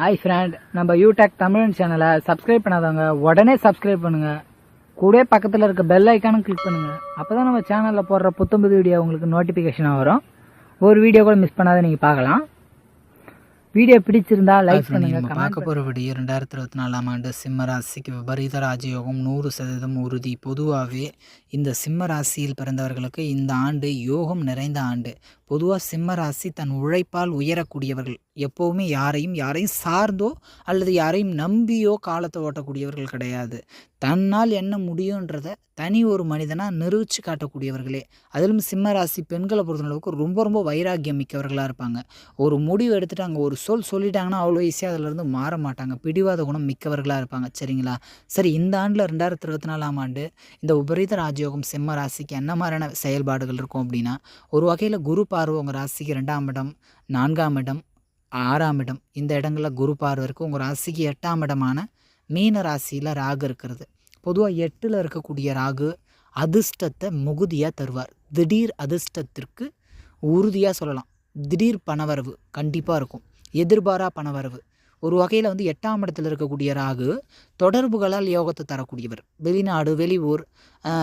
Hi friend நம்ம யூடெக் தமிழ் சேனலை subscribe பண்ணாதவங்க உடனே சப்ஸ்கிரைப் பண்ணுங்க. கூடவே பக்கத்தில் இருக்க பெல் ஐக்கானும் கிளிக் பண்ணுங்க. அப்பதான் நம்ம சேனலில் போடுற புத்தம்புது வீடியோ உங்களுக்கு நோட்டிஃபிகேஷனாக வரும். ஒரு வீடியோ கூட மிஸ் பண்ணாத நீங்கள் பார்க்கலாம். வீடியோ பிடிச்சிருந்தா லைக் பண்ணுங்க பார்க்க போகிற வீடியோ ரெண்டாயிரத்தி இருபத்தி நாலாம் ஆண்டு சிம்ம ராசிக்கு விபரீத ராஜயோகம் நூறு சதவீதம் உறுதி. பொதுவாகவே இந்த சிம்ம ராசியில் பிறந்தவர்களுக்கு இந்த ஆண்டு யோகம் நிறைந்த ஆண்டு. பொதுவாக சிம்ம ராசி தன் உழைப்பால் உயரக்கூடியவர்கள். எப்போவுமே யாரையும் யாரையும் சார்ந்தோ அல்லது யாரையும் நம்பியோ காலத்தை ஓட்டக்கூடியவர்கள் கிடையாது. தன்னால் என்ன முடியுன்றத தனி ஒரு மனிதனாக நிரூபித்து காட்டக்கூடியவர்களே. அதிலும் சிம்ம ராசி பெண்களை பொறுத்தளவுக்கு ரொம்ப ரொம்ப வைராக்கியம் மிக்கவர்களாக இருப்பாங்க. ஒரு முடிவு எடுத்துட்டாங்க ஒரு சொல் சொல்லிட்டாங்கன்னா அவ்வளோ ஈஸியாக அதிலிருந்து மாற மாட்டாங்க. பிடிவாத குணம் மிக்கவர்களாக இருப்பாங்க. சரிங்களா? சரி இந்த ஆண்டில் ரெண்டாயிரத்தி இருபத்தி நாலாம் ஆண்டு இந்த உபரீத ராஜயோகம் சிம்ம ராசிக்கு என்ன மாதிரியான செயல்பாடுகள் இருக்கும் அப்படின்னா ஒரு வகையில் குரு பார்வை உங்கள் ராசிக்கு ரெண்டாம் இடம் நான்காம் இடம் ஆறாம் இடம். இந்த இடங்களில் குரு பார்வை இருக்குது உங்கள் ராசிக்கு எட்டாம் இடமான மீன ராசியில் ராகு இருக்கிறது. பொதுவாக எட்டில் இருக்கக்கூடிய ராகு அதிர்ஷ்டத்தை மிகுதியாக தருவார். திடீர் அதிர்ஷ்டத்திற்கு உறுதியாக சொல்லலாம். திடீர் பணவரவு கண்டிப்பாக இருக்கும். எதிர்பாரா பணவரவு. ஒரு வகையில் வந்து எட்டாம் இடத்துல இருக்கக்கூடிய ராகு தொடர்புகளால் யோகத்தை தரக்கூடியவர். வெளிநாடு வெளியூர்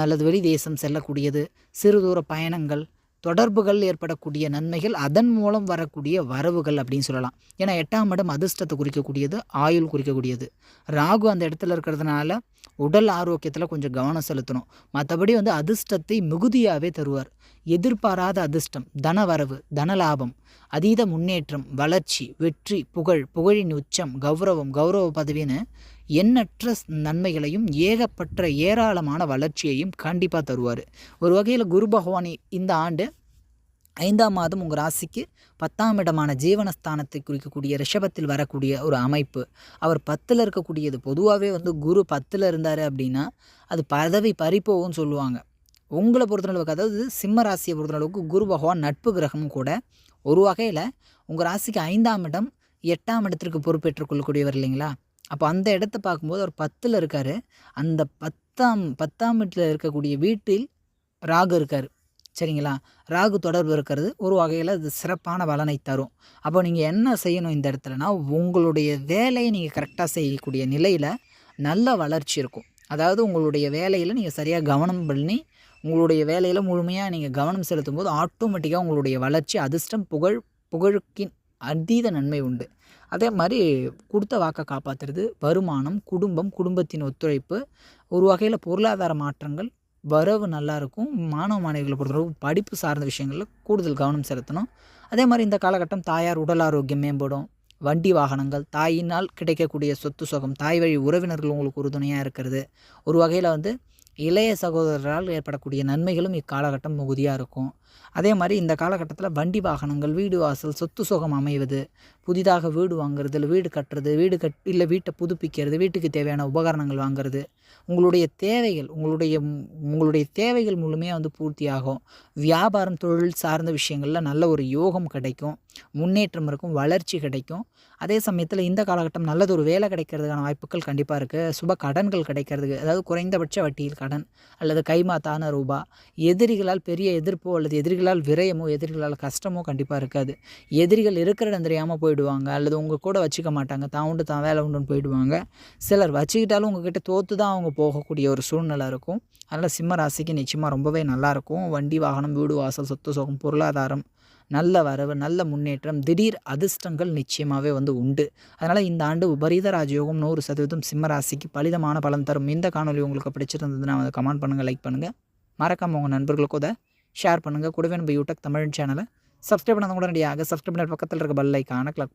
அல்லது வெளி தேசம் செல்லக்கூடியது சிறு தூர பயணங்கள் தொடர்புகள் ஏற்படக்கூடிய நன்மைகள் அதன் மூலம் வரக்கூடிய வரவுகள் அப்படின்னு சொல்லலாம். ஏன்னா எட்டாம் இடம் அதிர்ஷ்டத்தை குறிக்கக்கூடியது ஆயுள் குறிக்கக்கூடியது. ராகு அந்த இடத்துல இருக்கிறதுனால உடல் ஆரோக்கியத்தில் கொஞ்சம் கவனம் செலுத்தணும். மற்றபடி வந்து அதிர்ஷ்டத்தை மிகுதியாகவே தருவார். எதிர்பாராத அதிர்ஷ்டம் தன வரவு தனலாபம் அதீத முன்னேற்றம் வளர்ச்சி வெற்றி புகழ் புகழின் உச்சம் கௌரவம் கௌரவ பதவின்னு எண்ணற்ற ஸ்- நன்மைகளையும் ஏகப்பற்ற ஏராளமான வளர்ச்சியையும் கண்டிப்பாக தருவார். ஒரு வகையில் குரு பகவான் இந்த ஆண்டு ஐந்தாம் மாதம் உங்கள் ராசிக்கு பத்தாம் இடமான ஜீவனஸ்தானத்தை குறிக்கக்கூடிய ரிஷபத்தில் வரக்கூடிய ஒரு அமைப்பு. அவர் பத்தில் இருக்கக்கூடியது பொதுவாகவே வந்து குரு பத்தில் இருந்தார் அப்படின்னா அது பதவி பறிப்போகும்னு சொல்லுவாங்க. உங்களை பொறுத்தளவுக்கு அதாவது சிம்ம ராசியை பொறுத்தளவுக்கு குரு பகவான் நட்பு கிரகமும் கூட ஒரு வகையில் உங்கள் ராசிக்கு ஐந்தாம் இடம் எட்டாம் இடத்திற்கு பொறுப்பேற்றுக் கொள்ளக்கூடியவர் இல்லைங்களா? அப்போ அந்த இடத்த பார்க்கும்போது அவர் பத்தில் இருக்கார். அந்த பத்தாம் பத்தாம் வீட்டில் இருக்கக்கூடிய வீட்டில் ராகு இருக்கார். சரிங்களா? ராகு தொடர்பு இருக்கிறது. ஒரு வகையில் அது சிறப்பான பலனை தரும். அப்போ நீங்கள் என்ன செய்யணும் இந்த இடத்துலனா உங்களுடைய வேலையை நீங்கள் கரெக்டாக செய்யக்கூடிய நிலையில் நல்ல வளர்ச்சி இருக்கும். அதாவது உங்களுடைய வேலையில் நீங்கள் சரியாக கவனம் பண்ணி உங்களுடைய வேலையில் முழுமையாக நீங்கள் கவனம் செலுத்தும் போது ஆட்டோமேட்டிக்காக உங்களுடைய வளர்ச்சி அதிர்ஷ்டம் புகழ் புகழுக்கின் அதீத நன்மை உண்டு. அதே மாதிரி கொடுத்த வாக்கை காப்பாற்றுறது வருமானம் குடும்பம் குடும்பத்தின் ஒத்துழைப்பு ஒரு வகையில் பொருளாதார மாற்றங்கள் வரவு நல்லாயிருக்கும் மாணவ மாணவிகளை பொறுத்தளவு படிப்பு சார்ந்த விஷயங்களில் கூடுதல் கவனம் செலுத்தணும். அதே மாதிரி இந்த காலகட்டம் தாயார் உடல் ஆரோக்கியம் மேம்படும் வண்டி வாகனங்கள் தாயினால் கிடைக்கக்கூடிய சொத்து சுகம் தாய் வழி உறவினர்கள் உங்களுக்கு உறுதுணையாக இருக்கிறது. ஒரு வகையில் வந்து இளைய சகோதரரால் ஏற்படக்கூடிய நன்மைகளும் இக்காலகட்டம் மிகுதியாக இருக்கும். அதே மாதிரி இந்த காலகட்டத்தில் வண்டி வாகனங்கள் வீடு வாசல் சொத்து சுகம் அமைவது புதிதாக வீடு வாங்குறது இல்லை வீடு கட்டுறது வீடு கட் இல்லை வீட்டை புதுப்பிக்கிறது வீட்டுக்கு தேவையான உபகரணங்கள் வாங்குறது உங்களுடைய தேவைகள் உங்களுடைய உங்களுடைய தேவைகள் முழுமையாக வந்து பூர்த்தியாகும். வியாபாரம் தொழில் சார்ந்த விஷயங்களில் நல்ல ஒரு யோகம் கிடைக்கும். முன்னேற்றம் இருக்கும் வளர்ச்சி கிடைக்கும். அதே சமயத்தில் இந்த காலகட்டம் நல்லது ஒரு வேலை கிடைக்கிறதுக்கான வாய்ப்புகள் கண்டிப்பாக இருக்குது சுப கடன்கள் கிடைக்கிறதுக்கு அதாவது குறைந்தபட்ச வட்டியில் கடன் அல்லது கைமாத்தான ரூபா எதிரிகளால் பெரிய எதிர்ப்போ அல்லது எதிரிகளால் விரயமோ எதிரிகளால் கஷ்டமோ கண்டிப்பாக இருக்காது. எதிரிகள் இருக்கிற இடம் தெரியாமல் போயிடுவாங்க அல்லது உங்கள் கூட வச்சுக்க மாட்டாங்க தான் உண்டு தான் வேலை உண்டுன்னு போயிடுவாங்க. சிலர் வச்சுக்கிட்டாலும் உங்ககிட்ட தோற்று தான் அவங்க போகக்கூடிய ஒரு சூழ்நிலை இருக்கும். அதனால் சிம்ம ராசிக்கு நிச்சயமாக ரொம்பவே நல்லாயிருக்கும் வண்டி வாகனம் வீடு வாசல் சொத்து சுகம் பொருளாதாரம் நல்ல வரவு நல்ல முன்னேற்றம் திடீர் அதிர்ஷ்டங்கள் நிச்சயமாகவே வந்து உண்டு. அதனால் இந்த ஆண்டு உபரீத ராஜயோகம் நூறு சதவீதம் சிம்ம ராசிக்கு பலிதமான பலன் தரும். இந்த காணொலி உங்களுக்கு பிடிச்சிருந்ததுன்னா அதை கமெண்ட் பண்ணுங்கள் லைக் பண்ணுங்கள் மறக்காமல் உங்கள் நண்பர்களுக்கு கூட ஷேர் பண்ணுங்கள் கூடவே நம்ம யூடியூப் தமிழ் சேனலை. சப்ஸ்கிரைப் பண்ணாத உடனடியாக சப்ஸ்கிரைப் பண்ண பக்கத்தில் இருக்க பெல் ஐக்கான கிளிக்